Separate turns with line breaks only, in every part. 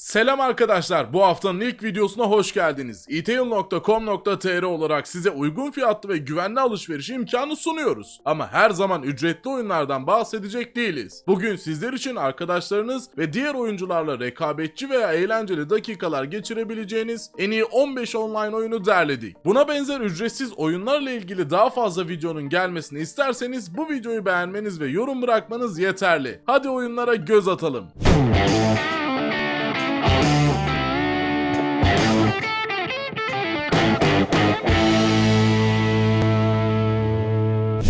Selam arkadaşlar, bu haftanın ilk videosuna hoş geldiniz. etail.com.tr olarak size uygun fiyatlı ve güvenli alışveriş imkanı sunuyoruz. Ama her zaman ücretli oyunlardan bahsedecek değiliz. Bugün sizler için arkadaşlarınız ve diğer oyuncularla rekabetçi veya eğlenceli dakikalar geçirebileceğiniz en iyi 15 online oyunu derledik. Buna benzer ücretsiz oyunlarla ilgili daha fazla videonun gelmesini isterseniz bu videoyu beğenmeniz ve yorum bırakmanız yeterli. Hadi oyunlara göz atalım.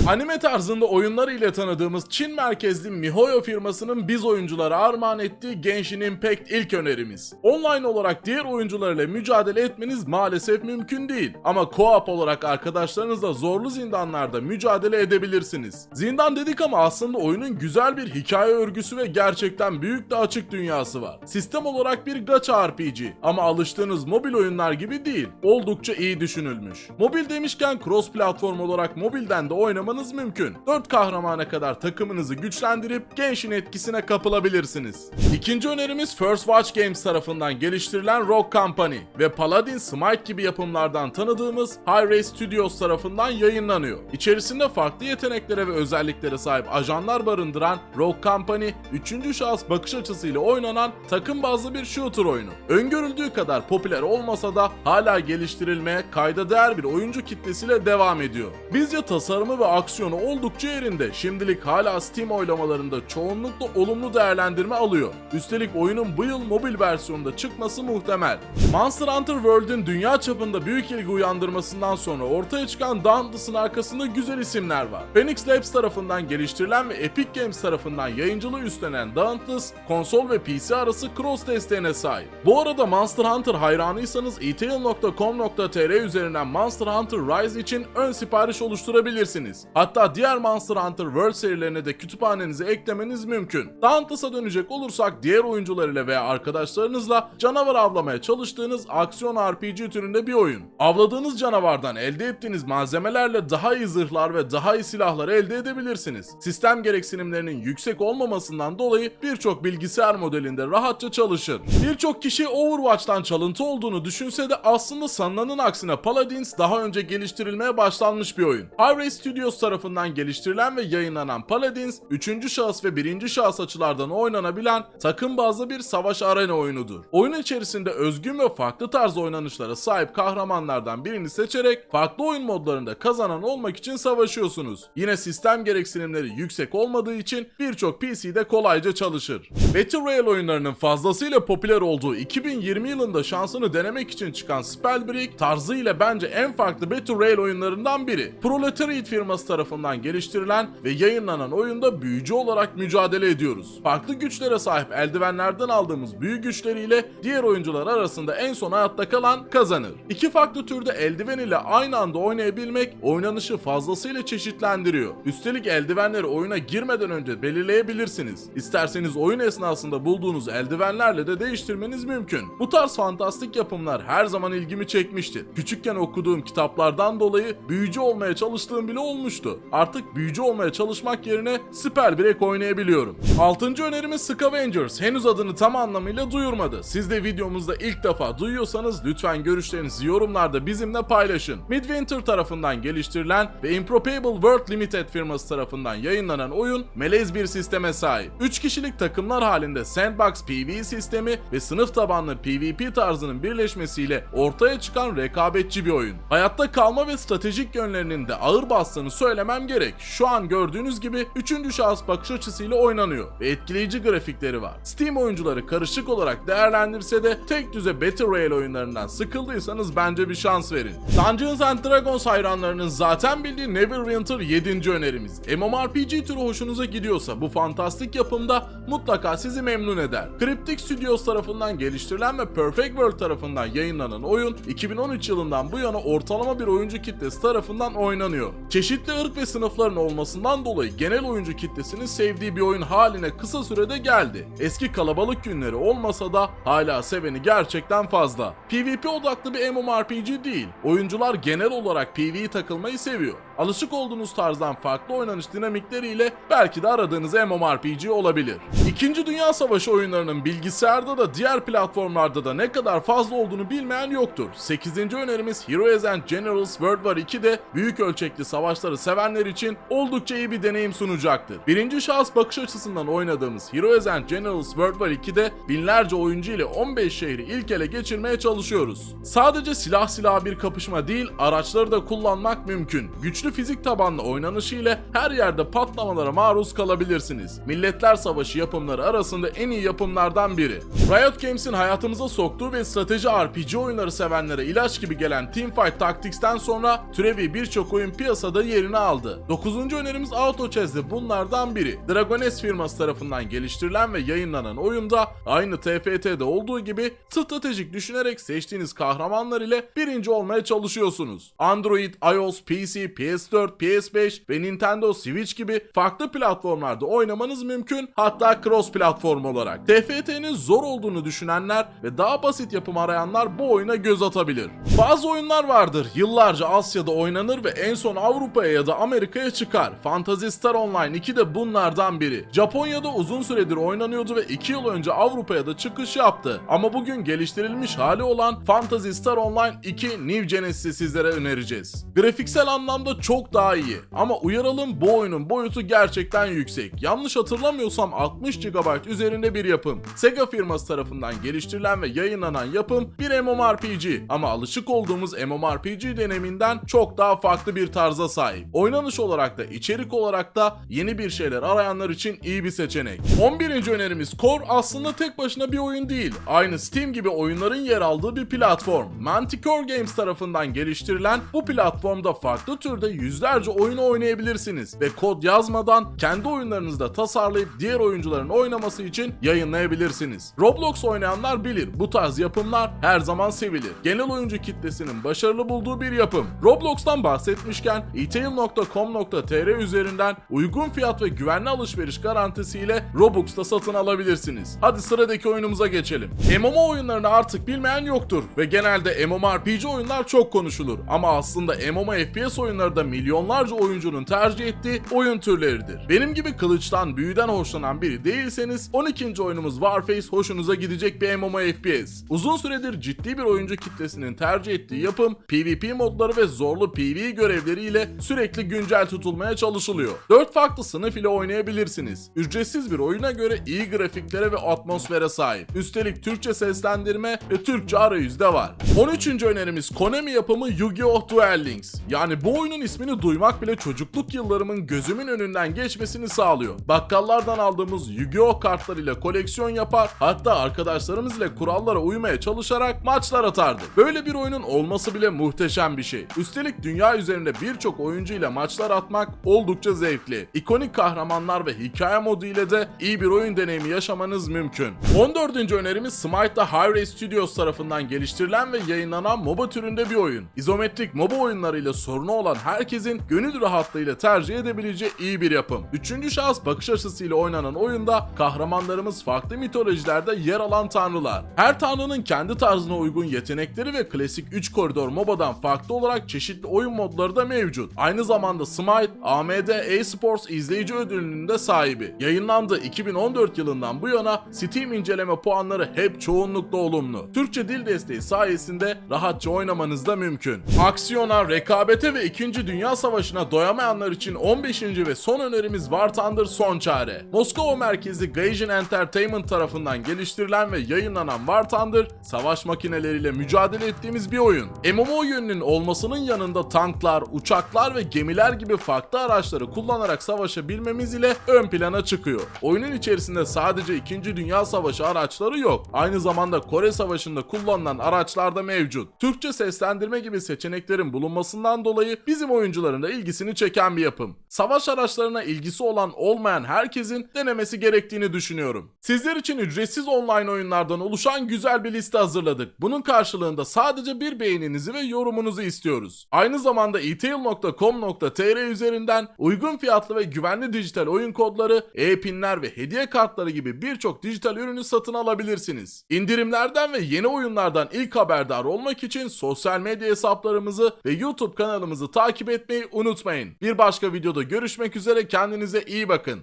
Anime tarzında oyunları ile tanıdığımız Çin merkezli MiHoYo firmasının biz oyunculara armağan ettiği Genshin Impact ilk önerimiz. Online olarak diğer oyuncularla mücadele etmeniz maalesef mümkün değil. Ama co-op olarak arkadaşlarınızla zorlu zindanlarda mücadele edebilirsiniz. Zindan dedik ama aslında oyunun güzel bir hikaye örgüsü ve gerçekten büyük de açık dünyası var. Sistem olarak bir gacha RPG ama alıştığınız mobil oyunlar gibi değil. Oldukça iyi düşünülmüş. Mobil demişken cross platform olarak mobilden de oynamanız mümkün. 4 kahramana kadar takımınızı güçlendirip Genshin etkisine kapılabilirsiniz. İkinci önerimiz First Watch Games tarafından geliştirilen Rock Company ve Paladin Smite gibi yapımlardan tanıdığımız Hi-Ray Studios tarafından yayınlanıyor. İçerisinde farklı yeteneklere ve özelliklere sahip ajanlar barındıran Rock Company, 3. şahıs bakış açısıyla oynanan takım bazlı bir shooter oyunu. Öngörüldüğü kadar popüler olmasa da hala geliştirilmeye kayda değer bir oyuncu kitlesiyle devam ediyor. Bizce tasarımı ve aksiyonu oldukça yerinde. Şimdilik hala Steam oylamalarında çoğunlukla olumlu değerlendirme alıyor. Üstelik oyunun bu yıl mobil versiyonunda çıkması muhtemel. Monster Hunter World'ün dünya çapında büyük ilgi uyandırmasından sonra ortaya çıkan Dauntless'ın arkasında güzel isimler var. Phoenix Labs tarafından geliştirilen ve Epic Games tarafından yayıncılığı üstlenen Dauntless, konsol ve PC arası cross desteğine sahip. Bu arada Monster Hunter hayranıysanız etail.com.tr üzerinden Monster Hunter Rise için ön sipariş oluşturabilirsiniz. Hatta diğer Monster Hunter World serilerine de kütüphanenize eklemeniz mümkün. Dauntless'a dönecek olursak diğer oyuncularıyla veya arkadaşlarınızla canavar avlamaya çalıştığınız aksiyon RPG türünde bir oyun. Avladığınız canavardan elde ettiğiniz malzemelerle daha iyi zırhlar ve daha iyi silahlar elde edebilirsiniz. Sistem gereksinimlerinin yüksek olmamasından dolayı birçok bilgisayar modelinde rahatça çalışır. Birçok kişi Overwatch'tan çalıntı olduğunu düşünse de aslında sanılanın aksine Paladins daha önce geliştirilmeye başlanmış bir oyun. Hi-Ray Studios tarafından geliştirilen ve yayınlanan Paladins, 3. şahıs ve 1. şahıs açılardan oynanabilen takım bazlı bir savaş arena oyunudur. Oyun içerisinde özgün ve farklı tarz oynanışlara sahip kahramanlardan birini seçerek farklı oyun modlarında kazanan olmak için savaşıyorsunuz. Yine sistem gereksinimleri yüksek olmadığı için birçok PC'de kolayca çalışır. Battle Royale oyunlarının fazlasıyla popüler olduğu 2020 yılında şansını denemek için çıkan Spellbreak tarzıyla bence en farklı Battle Royale oyunlarından biri. Proletariat firması tarafından geliştirilen ve yayınlanan oyunda büyücü olarak mücadele ediyoruz. Farklı güçlere sahip eldivenlerden aldığımız büyü güçleriyle diğer oyuncular arasında en son hayatta kalan kazanır. İki farklı türde eldiven ile aynı anda oynayabilmek oynanışı fazlasıyla çeşitlendiriyor. Üstelik eldivenleri oyuna girmeden önce belirleyebilirsiniz. İsterseniz oyun esnasında bulduğunuz eldivenlerle de değiştirmeniz mümkün. Bu tarz fantastik yapımlar her zaman ilgimi çekmiştir. Küçükken okuduğum kitaplardan dolayı büyücü olmaya çalıştığım bile olmuştu. Artık büyücü olmaya çalışmak yerine Spellbreak oynayabiliyorum. Altıncı önerimiz Scavengers. Henüz adını tam anlamıyla duyurmadı. Siz de videomuzda ilk defa duyuyorsanız lütfen görüşlerinizi yorumlarda bizimle paylaşın. Midwinter tarafından geliştirilen ve Improbable World Limited firması tarafından yayınlanan oyun melez bir sisteme sahip. 3 kişilik takımlar halinde sandbox PvE sistemi ve sınıf tabanlı PvP tarzının birleşmesiyle ortaya çıkan rekabetçi bir oyun. Hayatta kalma ve stratejik yönlerinin de ağır bastığını söylemem gerek. Şu an gördüğünüz gibi 3. şahıs bakış açısıyla oynanıyor ve etkileyici grafikleri var. Steam oyuncuları karışık olarak değerlendirse de tek düze Battle Royale oyunlarından sıkıldıysanız bence bir şans verin. Dungeons and Dragons hayranlarının zaten bildiği Neverwinter 7. önerimiz. MMORPG türü hoşunuza gidiyorsa bu fantastik yapımda mutlaka sizi memnun eder. Cryptic Studios tarafından geliştirilen ve Perfect World tarafından yayınlanan oyun 2013 yılından bu yana ortalama bir oyuncu kitlesi tarafından oynanıyor. Çeşitli ırk ve sınıfların olmasından dolayı genel oyuncu kitlesinin sevdiği bir oyun haline kısa sürede geldi. Eski kalabalık günleri olmasa da hala seveni gerçekten fazla. PvP odaklı bir MMORPG değil. Oyuncular genel olarak PvE takılmayı seviyor. Alışık olduğunuz tarzdan farklı oynanış dinamikleriyle belki de aradığınız MMORPG olabilir. İkinci Dünya Savaşı oyunlarının bilgisayarda da diğer platformlarda da ne kadar fazla olduğunu bilmeyen yoktur. 8. önerimiz Heroes and Generals World War 2 de büyük ölçekli savaşları sevenler için oldukça iyi bir deneyim sunacaktır. Birinci şahıs bakış açısından oynadığımız Heroes and Generals World War 2'de binlerce oyuncu ile 15 şehri ilk ele geçirmeye çalışıyoruz. Sadece silah silah bir kapışma değil, araçları da kullanmak mümkün. Güçlü fizik tabanlı oynanışı ile her yerde patlamalara maruz kalabilirsiniz. Milletler Savaşı yapımları arasında en iyi yapımlardan biri. Riot Games'in hayatımıza soktuğu ve strateji RPG oyunları sevenlere ilaç gibi gelen Teamfight Tactics'ten sonra türevi birçok oyun piyasada yerini aldı. 9. önerimiz Auto Chess'de bunlardan biri. Dragones firması tarafından geliştirilen ve yayınlanan oyunda aynı TFT'de olduğu gibi stratejik düşünerek seçtiğiniz kahramanlar ile birinci olmaya çalışıyorsunuz. Android, iOS, PC, PS4, PS5 ve Nintendo Switch gibi farklı platformlarda oynamanız mümkün hatta cross platform olarak. TFT'nin zor olduğunu düşünenler ve daha basit yapım arayanlar bu oyuna göz atabilir. Bazı oyunlar vardır yıllarca Asya'da oynanır ve en son Avrupa'ya ya da Amerika'ya çıkar. Fantasy Star Online 2 de bunlardan biri. Japonya'da uzun süredir oynanıyordu ve 2 yıl önce Avrupa'ya da çıkış yaptı. Ama bugün geliştirilmiş hali olan Fantasy Star Online 2 New Genesis'i sizlere önereceğiz. Grafiksel anlamda çok daha iyi ama uyaralım bu oyunun boyutu gerçekten yüksek. Yanlış hatırlamıyorsam 60 GB üzerinde bir yapım. Sega firması tarafından geliştirilen ve yayınlanan yapım bir MMORPG ama alışık olduğumuz MMORPG deneyiminden çok daha farklı bir tarza sahip. Oynanış olarak da içerik olarak da yeni bir şeyler arayanlar için iyi bir seçenek. 11. önerimiz Core aslında tek başına bir oyun değil. Aynı Steam gibi oyunların yer aldığı bir platform. Manticore Games tarafından geliştirilen bu platformda farklı türde yüzlerce oyunu oynayabilirsiniz ve kod yazmadan kendi oyunlarınızda tasarlayıp diğer oyuncuların oynaması için yayınlayabilirsiniz. Roblox oynayanlar bilir bu tarz yapımlar her zaman sevilir. Genel oyuncu kitlesinin başarılı bulduğu bir yapım. Roblox'tan bahsetmişken etail.com.tr üzerinden uygun fiyat ve güvenli alışveriş garantisiyle Robux'ta satın alabilirsiniz. Hadi sıradaki oyunumuza geçelim. MMO oyunlarını artık bilmeyen yoktur ve genelde MMORPG oyunlar çok konuşulur ama aslında MMO FPS oyunları da milyonlarca oyuncunun tercih ettiği oyun türleridir. Benim gibi kılıçtan, büyüden hoşlanan biri değilseniz 12. oyunumuz Warface hoşunuza gidecek bir MMO FPS. Uzun süredir ciddi bir oyuncu kitlesinin tercih ettiği yapım PvP modları ve zorlu PvE görevleriyle sürekli güncel tutulmaya çalışılıyor. 4 farklı sınıf ile oynayabilirsiniz. Ücretsiz bir oyuna göre iyi grafiklere ve atmosfere sahip. Üstelik Türkçe seslendirme ve Türkçe arayüzde var. 13. önerimiz Konami yapımı Yu-Gi-Oh! Duel Links. Yani bu oyunun ismini duymak bile çocukluk yıllarımın gözümün önünden geçmesini sağlıyor. Bakkallardan aldığımız Yu-Gi-Oh! Kartlarıyla koleksiyon yapar, hatta arkadaşlarımız ile kurallara uymaya çalışarak maçlar atardı. Böyle bir oyunun olması bile muhteşem bir şey. Üstelik dünya üzerinde birçok oyuncu ile maçlar atmak oldukça zevkli. İkonik kahramanlar ve hikaye modu ile de iyi bir oyun deneyimi yaşamanız mümkün. 14. önerimiz Smite'da Hi-Ray Studios tarafından geliştirilen ve yayınlanan MOBA türünde bir oyun. İzometrik MOBA oyunlarıyla sorunu olan herkesin gönül rahatlığıyla tercih edebileceği iyi bir yapım. Üçüncü şahıs bakış açısıyla oynanan oyunda kahramanlarımız farklı mitolojilerde yer alan tanrılar. Her tanrının kendi tarzına uygun yetenekleri ve klasik 3 koridor MOBA'dan farklı olarak çeşitli oyun modları da mevcut. Aynı zamanda Smite, AMD eSports izleyici ödülünün de sahibi. Yayınlandığı 2014 yılından bu yana Steam inceleme puanları hep çoğunlukla olumlu. Türkçe dil desteği sayesinde rahatça oynamanız da mümkün. Aksiyona, rekabete ve 2. Dünya Savaşı'na doyamayanlar için 15. ve son önerimiz War Thunder Son Çare. Moskova merkezli Gaijin Entertainment tarafından geliştirilen ve yayınlanan War Thunder, savaş makineleriyle mücadele ettiğimiz bir oyun. MMO yönünün olmasının yanında tanklar, uçaklar ve gemiler gibi farklı araçları kullanarak savaşabilmemiz ile ön plana çıkıyor. Oyunun içerisinde sadece 2. Dünya Savaşı araçları yok. Aynı zamanda Kore Savaşı'nda kullanılan araçlar da mevcut. Türkçe seslendirme gibi seçeneklerin bulunmasından dolayı bizim oyuncuların da ilgisini çeken bir yapım. Savaş araçlarına ilgisi olan olmayan herkesin denemesi gerektiğini düşünüyorum. Sizler için ücretsiz online oyunlardan oluşan güzel bir liste hazırladık. Bunun karşılığında sadece bir beğeninizi ve yorumunuzu istiyoruz. Aynı zamanda etail.com.tr üzerinden uygun fiyatlı ve güvenli dijital oyun kodları, e-pinler ve hediye kartları gibi birçok dijital ürünü satın alabilirsiniz. İndirimlerden ve yeni oyunlardan ilk haberdar olmak için sosyal medya hesaplarımızı ve YouTube kanalımızı takip etmeyi unutmayın. Bir başka videoda görüşmek üzere kendinize iyi bakın.